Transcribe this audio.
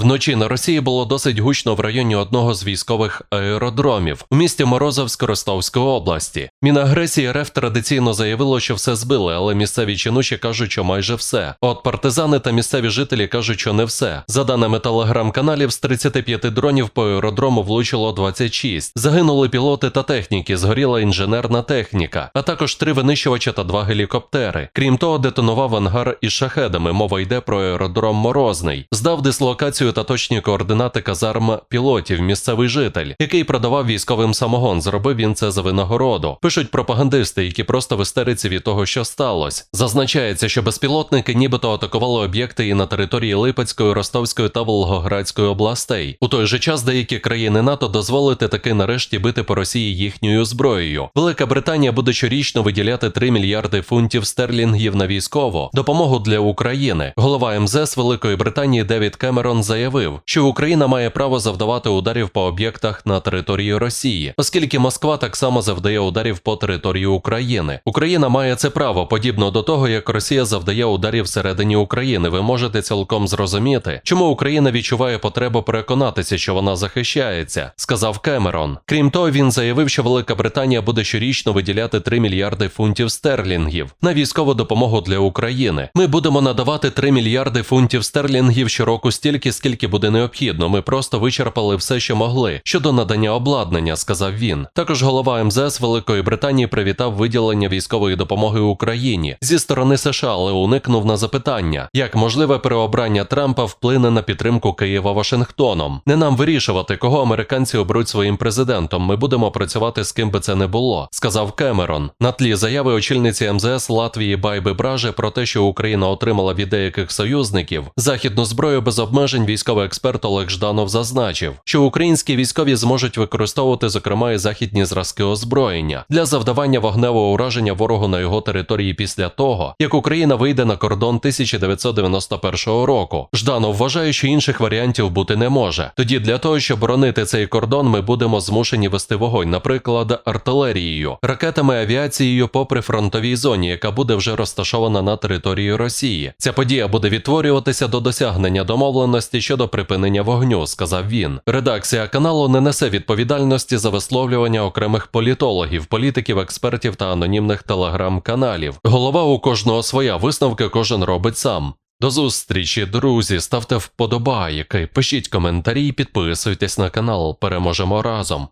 Вночі на Росії було досить гучно в районі одного з військових аеродромів у місті Морозовськ Ростовської області. Мінагресії РФ традиційно заявило, що все збили, але місцеві чинуші кажуть, що майже все. От партизани та місцеві жителі кажуть, що не все. За даними телеграм-каналів, з 35 дронів по аеродрому влучило 26. Загинули пілоти та техніки, згоріла інженерна техніка, а також три винищувача та два гелікоптери. Крім того, детонував ангар із шахедами. Мова йде про аеродром Морозний. Здав дислокацію та точні координати казарм пілотів місцевий житель, який продавав військовим самогон. Зробив він це за винагороду. Пишуть пропагандисти, які просто в істериці від того, що сталося. Зазначається, що безпілотники нібито атакували об'єкти і на території Липецької, Ростовської та Волгоградської областей. У той же час деякі країни НАТО дозволити таки нарешті бити по Росії їхньою зброєю. Велика Британія буде щорічно виділяти 3 мільярди фунтів стерлінгів на військову допомогу для України. Голова МЗС Великої Британії Девід Кемерон заявив, що Україна має право завдавати ударів по об'єктах на території Росії, оскільки Москва так само завдає ударів по території України. Україна має це право, подібно до того, як Росія завдає ударів всередині України. Ви можете цілком зрозуміти, чому Україна відчуває потребу переконатися, що вона захищається, сказав Кемерон. Крім того, він заявив, що Велика Британія буде щорічно виділяти 3 мільярди фунтів стерлінгів на військову допомогу для України. Ми будемо надавати 3 мільярди фунтів стерлінгів щороку стільки, скільки буде необхідно. Ми просто вичерпали все, що могли щодо надання обладнання, сказав він. Також голова МЗС Великої Британії привітав виділення військової допомоги Україні зі сторони США, але уникнув на запитання, як можливе переобрання Трампа вплине на підтримку Києва Вашингтоном. Не нам вирішувати, кого американці оберуть своїм президентом. Ми будемо працювати з ким би це не було, сказав Кемерон. На тлі заяви очільниці МЗС Латвії Байби Браже про те, що Україна отримала від деяких союзників західну зброю без обмежень. Військовий експерт Олег Жданов зазначив, що українські військові зможуть використовувати зокрема і західні зразки озброєння для завдавання вогневого ураження ворогу на його території після того, як Україна вийде на кордон 1991 року. Жданов вважає, що інших варіантів бути не може. Тоді для того, щоб боронити цей кордон, ми будемо змушені вести вогонь, наприклад, артилерією, ракетами, авіацією по прифронтовій зоні, яка буде вже розташована на території Росії. Ця подія буде відтворюватися до досягнення щодо припинення вогню, сказав він. Редакція каналу не несе відповідальності за висловлювання окремих політологів, політиків, експертів та анонімних телеграм-каналів. Голова у кожного своя висновки кожен робить сам. До зустрічі, друзі, ставте вподобайки, пишіть коментарі, підписуйтесь на канал. Переможемо разом.